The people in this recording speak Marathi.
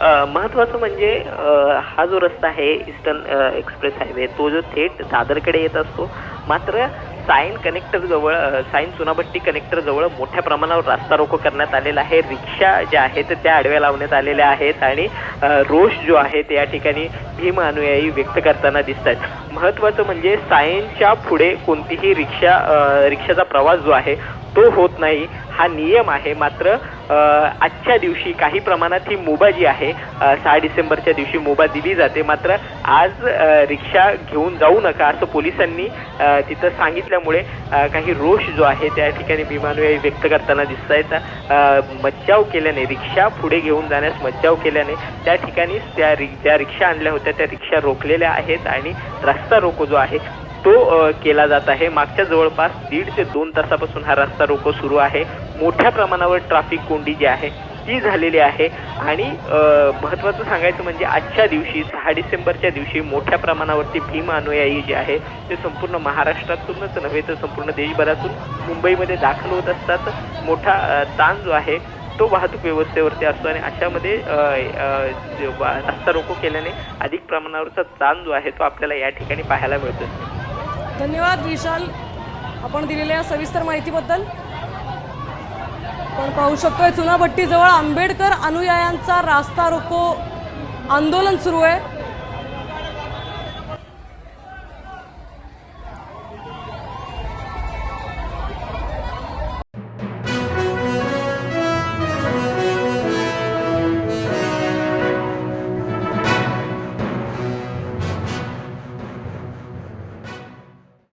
महत्त्वाचं म्हणजे हा जो रस्ता आहे ईस्टर्न एक्सप्रेस हायवे तो जो थेट दादरकडे येत असतो. मात्र सायन कनेक्टर जवळ सायन चुनाभट्टी कनेक्टर जवळ मोठ्या प्रमाणावर रास्ता रोको करण्यात आलेला आहे. रिक्षा ज्या आहेत त्या आडव्या लावण्यात आलेल्या आहेत आणि रोष जो आहे ते या ठिकाणी भीम अनुयायी व्यक्त करताना दिसत आहेत महत्त्वाचं म्हणजे सायनच्या पुढे कोणतीही रिक्षा रिक्षाचा प्रवास जो आहे तो होत नाही. हा नियम आहे. मात्र आजच्या दिवशी काही प्रमाणात ही मुभा जी आहे सहा डिसेंबरच्या दिवशी मुभा दिली जाते. मात्र आज रिक्षा घेऊन जाऊ नका असं पोलिसांनी तिथं सांगितल्यामुळे काही रोष जो आहे त्या ठिकाणी भीमानुयायी व्यक्त करताना दिसत आहेत. मज्जाव केल्याने रिक्षा पुढे घेऊन जाण्यास मज्जाव केल्याने त्या ठिकाणीच त्या रि ज्या रिक्षा आणल्या होत्या. त्या रिक्षा रोखलेल्या आहेत आणि रस्ता रोको जो आहे तो केला जात आहे. मागच्या जवळपास दीड ते दोन तासापासून हा रस्ता रोको सुरू आहे. मोठ्या प्रमाणावर ट्रॅफिक कोंडी जी आहे ती झालेली आहे. आणि महत्त्वाचं सांगायचं म्हणजे आजच्या दिवशी सहा डिसेंबरच्या दिवशी मोठ्या प्रमाणावरती भीम अनुयायी जे आहे ते संपूर्ण महाराष्ट्रातूनच नव्हे तर संपूर्ण देशभरातून मुंबईमध्ये दाखल होत असतात. मोठा ताण जो आहे तो वाहतूक व्यवस्थेवरती असतो आणि अशामध्ये रस्ता रोको केल्याने अधिक प्रमाणावरचा ताण जो आहे तो आपल्याला या ठिकाणी पाहायला मिळतो धन्यवाद विशाल. आपण दिलेल्या सविस्तर माहितीबद्दल. आपण पाहू शकतोय चुनाभट्टीजवळ आंबेडकर अनुयायांचा रास्ता रोको आंदोलन सुरू आहे.